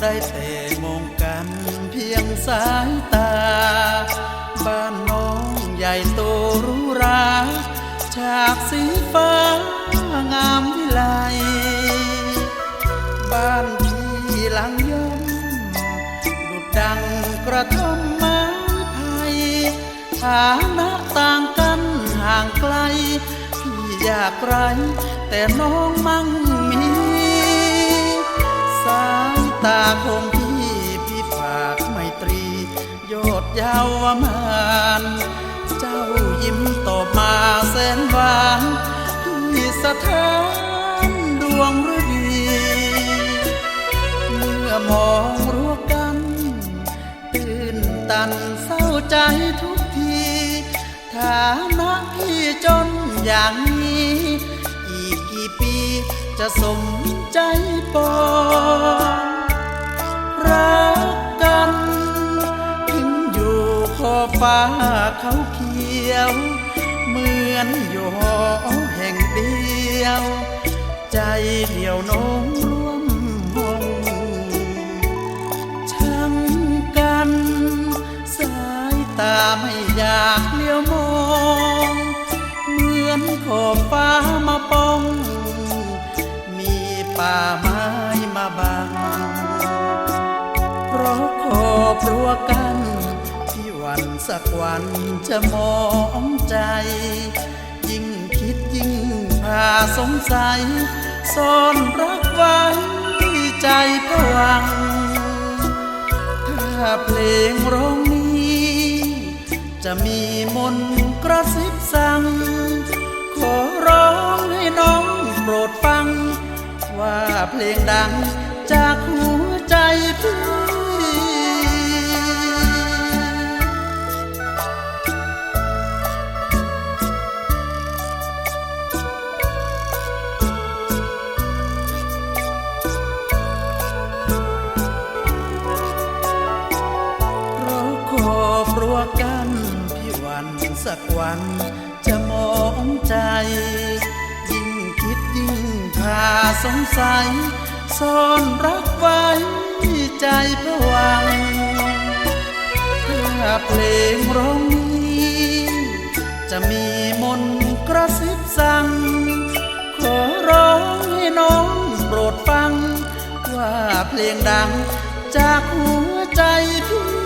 ได้แต่มองกันเพียงสายตา บ้านน้องใหญ่โตรูหราฉากสีฟ้างามวิไลบ้านพี่หลังย่อมดุดดังกระท่อมไม้ไผ่ฐานะต่างกันห่างไกลพี่อยากไรแต่น้องมั่ง คงพี่พี่ฝากไมตรี โยดยาวมานเจ้ายิ้มตอบมาแสนหวานพี่สถานดวงฤดี เมื่อมองรั้วกันตื่นตันเศร้าใจทุกทีฐานะพี่จนอย่างนี้ อีกกี่ปีจะสมใจปอง รักกันทิ้งอยู่ขอบฟ้าเขาเขียว เหมือนอยู่หอแห่งเดียว ใจเดียวน้มร่วมห้องช่างกัน สายตาไม่อยากเลี้ยวมอง เหมือนขอบฟ้า อบรั้วกันที่วันสักวันจะมองใจ ยิ่งคิดยิ่งพาสงสัยซ่อนรักไว้ใจผวัง ถ้าเพลงร้องนี้ จะมีมนกระซิบสั่ง ขอร้องให้น้องโปรดฟัง ว่าเพลงดัง สักวันจะมองใจ ยิ่งคิดยิ่งพาสงสัยซ่อนรักไว้ใจผวังถ้าเพลงร้องนี้ จะมีมนกระซิบสั่ง ขอร้องให้น้องโปรดฟัง ว่าเพลงดังจากหัวใจพี่